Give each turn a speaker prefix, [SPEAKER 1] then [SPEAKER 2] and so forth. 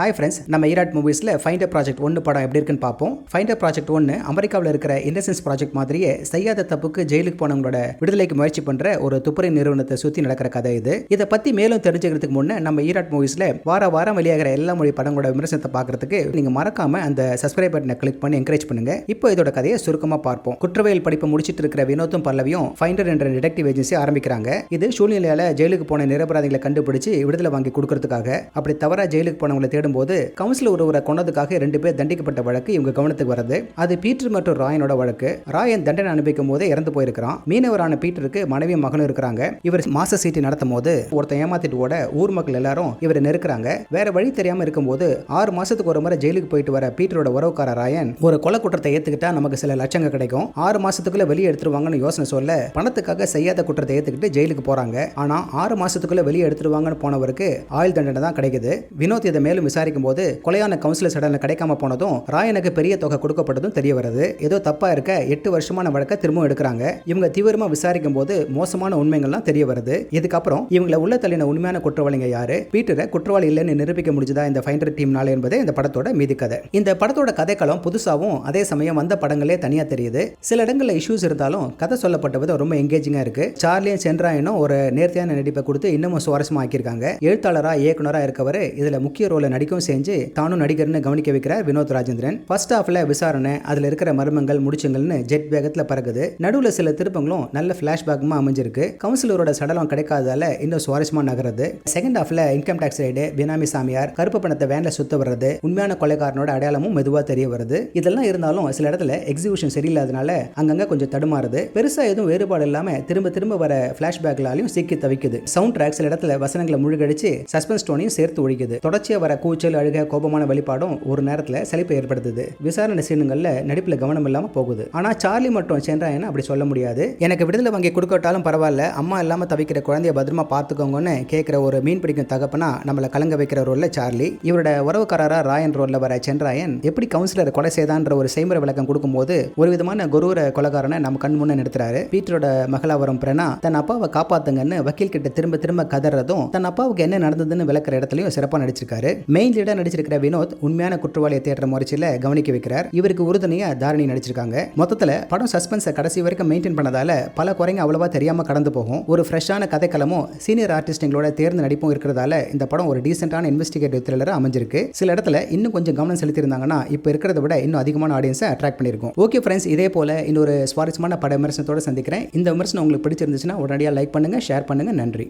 [SPEAKER 1] Hi friends நம்ம Erode மூவிஸில் find project ஒன்று படம் எப்படி இருக்குன்னு பார்ப்போம். ஃபைண்ட் ப்ராஜெக்ட் ஒன்று அமெரிக்காவில் இருக்கிற இன்னசென்ஸ் ப்ராஜெக்ட் மாதிரியே செய்யாத தப்புக்கு ஜெயிலுக்கு போனவங்களோட விடுதலைக்கு முயற்சி பண்ணுற ஒரு துப்புரை நிறுவனத்தை சுற்றி நடக்கிற கதை இது. இதை பற்றி மேலும் தெரிஞ்சுக்கிறதுக்கு முன்னே நம்ம ஈராட் மூவிஸில் வார வாரம் வெளியாகிற எல்லா மொழி படங்களோட விமர்சனத்தை பார்க்கறதுக்கு நீங்கள் மறக்காமல் அந்த சப்ஸ்கிரைப் பட்டனை கிளிக் பண்ணி என்கரேஜ் பண்ணுங்க. இப்போ இதோட கதையை சுருக்கமாக பார்ப்போம். குற்றவியல் படிப்பு முடிச்சிட்டு இருக்கிற வினோத்தும் பல்லவியும் ஃபைண்டர் என்ற டிடெக்டிவ் ஏஜென்சி ஆரம்பிக்கிறாங்க. இது சூழ்நிலையால ஜெயிலுக்கு போன நிரபராதிகளை கண்டுபிடிச்சு விடுதலை வாங்கி கொடுக்கறதுக்காக. அப்படி தவறா ஜெயிலுக்கு போனவங்களை தேடும்போது கவுன்சில் ஒருவரை கொண்டதுக்காக ரெண்டு பேர் தண்டிக்கப்பட்ட வழக்கு இவங்க கவனத்துக்கு வருது அது பீட்டர் மற்றும் ராயனோட வழக்கு. ராயன் தண்டனை அனுபவிக்கும் போதே இறந்து போயிருக்கிறான். மீனவரான பீட்டருக்கு மனைவி மகனும் இருக்கிறாங்க. இவர் மாச சீட்டு நடத்தும் போது ஒருத்தன் ஏமாத்திட்டு ஓட ஊர் மக்கள் எல்லாரும் இவரை நெருக்கிறாங்க. வேற வழி தெரியாம இருக்கும்போது ஆறு மாசத்துக்கு ஒரு முறை ஜெயிலுக்கு போயிட்டு வர பீட்டரோட உறவுக்கார ராயன் ஒரு கொலை குற்றத்தை ஏத்துக்கிட்டா நமக்கு சில லட்சங்க கிடைக்கும். ஆறு மாசத்துக்குள்ள வெளியே எடுத்துருவாங்கன்னு யோசனை சொல்ல பணத்துக்காக செய்யாத குற்றத்தை ஏத்துக்கிட்டு ஜெயிலுக்கு போறாங்க. ஆனா ஆறு மாசத்துக்குள்ள வெளியே எடுத்துருவாங்கன்னு போனவருக்கு ஆயுள் தண்டனை தான் கிடைக்குது. வினோத் இதை மேலும் விசாரி விசாரிக்கும் போது கொலையான கவுன்சிலர் சடனில் கிடைக்காம போனதும் ராயனுக்கு பெரிய தொகை கொடுக்கப்பட்டதும் தெரிய வருது. ஏதோ தப்பா இருக்க எட்டு வருஷமான வழக்கை திரும்பவும் எடுக்கிறாங்க. இவங்க தீவிரமா விசாரிக்கும் போது மோசமான உண்மைகள்லாம் தெரிய வருது. இதுக்கப்புறம் இவங்கள உள்ள தள்ளின உண்மையான குற்றவாளிங்க யாரு? பீட்டரை குற்றவாளி இல்லைன்னு நிரூபிக்க முடிஞ்சதா இந்த ஃபைண்டர் டீம்னால என்பது இந்த படத்தோட மீதி கதை. இந்த படத்தோட கதைக்களம் புதுசாகவும் அதே சமயம் வந்த படங்களே தனியா தெரியுது. சில இடங்களில் இஷ்யூஸ் இருந்தாலும் கதை சொல்லப்பட்ட விதம் ரொம்ப எங்கேஜிங்காக இருக்கு. சார்லியும் சென்ட்ராயனும் ஒரு நேர்த்தியான நடிப்பை கொடுத்து இன்னமும் சுவாரஸ்யமா ஆக்கியிருக்காங்க. எழுத்தாளரா இயக்குனரா இருக்கவர் இதுல முக்கிய ரோலை நடிக்கவும் செஞ்சு தானும் நடிகர்னு கவனிக்க வைக்கிறார் வினோத் ராஜேந்திரன். ஃபர்ஸ்ட் ஹாஃப்ல விசாரணை அதுல இருக்கிற மர்மங்கள் முடிச்சுங்கள்னு ஜெட் வேகத்துல பறக்குது. நடுவுல சில திருப்பங்களும் நல்ல பிளாஷ்பேக்குமா அமைஞ்சிருக்கு. கவுன்சிலரோட சடலம் கிடைக்காததால இன்னும் சுவாரஸ்யமா நகருது. செகண்ட் ஹாஃப்ல இன்கம் டேக்ஸ் ரைடு பினாமி சாமியார் கருப்பு பணத்தை வேன்ல சுத்த வர்றது உண்மையான கொலைக்காரனோட அடையாளமும் மெதுவா தெரிய வருது. இதெல்லாம் இருந்தாலும் சில இடத்துல எக்ஸிபிஷன் சரியில்லாதனால அங்கங்க கொஞ்சம் தடுமாறுது. பெருசா எதுவும் வேறுபாடு இல்லாம திரும்ப திரும்ப வர பிளாஷ்பேக்லாலையும் சிக்கி தவிக்குது. சவுண்ட் ட்ராக் சில இடத்துல வசனங்களை முழுகடிச்சு சஸ்பென்ஸ் டோனையும் சேர்த்து ஒழிக்குது. தொடர்ச்சியா வர கூ கூச்சல் அழுக கோபமான வெளிப்பாடும் ஒரு நேரத்தில் செழிப்பை ஏற்படுத்துது. விசாரணை சீனங்களில் நடிப்பில் கவனம் இல்லாமல் போகுது. ஆனால் சார்லி மட்டும் சென்றாயன் அப்படி சொல்ல முடியாது? எனக்கு விடுதலை வாங்கி கொடுக்கட்டாலும் பரவாயில்ல. அம்மா இல்லாமல் தவிக்கிற குழந்தைய பத்திரமா பார்த்துக்கோங்கன்னு கேட்குற ஒரு மீன் பிடிக்கும் தகப்பனா நம்மளை கலங்க வைக்கிற ரோலில் சார்லி. இவரோட உறவுக்காரராக ராயன் ரோலில் வர சென்றாயன் எப்படி கவுன்சிலரை கொலை செய்தான்ற ஒரு செய்முறை விளக்கம் கொடுக்கும்போது ஒரு விதமான குருவர கொலகாரனை நம்ம கண் முன்ன நிறுத்துறாரு. பீட்டரோட மகளா வரும் பிரணா தன் அப்பாவை காப்பாத்துங்கன்னு வக்கீல் கிட்ட திரும்ப திரும்ப கதறதும் தன் அப்பாவுக்கு என்ன நடந்ததுன்னு விளக்குற இடத்துலையும் சிறப்பாக நடிச்சிருக்காரு. மே மெயின் லீடா நடிச்சிருக்கிற வினோத் உண்மையான குற்றவாளியை தேடுற முறைச்சில கவனிக்க வைக்கிறார். இவருக்கு உறுதுணையா தாரணி நடிச்சிருக்காங்க. மொத்தத்துல படம் சஸ்பென்ஸை கடைசி வரைக்கும் மெயின்டைன் பண்ணதால பல குறைங்க அவ்வளவா தெரியாம கடந்து போகும். ஒரு ஃப்ரெஷ்ஷான கதைக்களமும் சீனியர் ஆர்டிஸ்டுங்களோட தேர்ந்து நடிப்பும் இருக்கிறதால இந்த படம் ஒரு டீசென்டான இன்வெஸ்டிகேட்டிவ் த்ரில்லரா அமைஞ்சிருக்கு. சில இடத்துல இன்னும் கொஞ்சம் கவனம் செலுத்தியிருந்தாங்கன்னா இப்போ இருக்கிறத விட இன்னும் அதிகமான ஆடியன்ஸை அட்ராக்ட் பண்ணியிருக்கும். ஓகே ஃப்ரெண்ட்ஸ் இதே போல இன்னொரு சுவாரஸ்யமான பட விமர்சனத்தோட சந்திக்கிறேன். இந்த விமர்சனம் உங்களுக்கு பிடிச்சிருந்துச்சுன்னா உடனடியாக லைக் பண்ணுங்க ஷேர் பண்ணுங்க. நன்றி.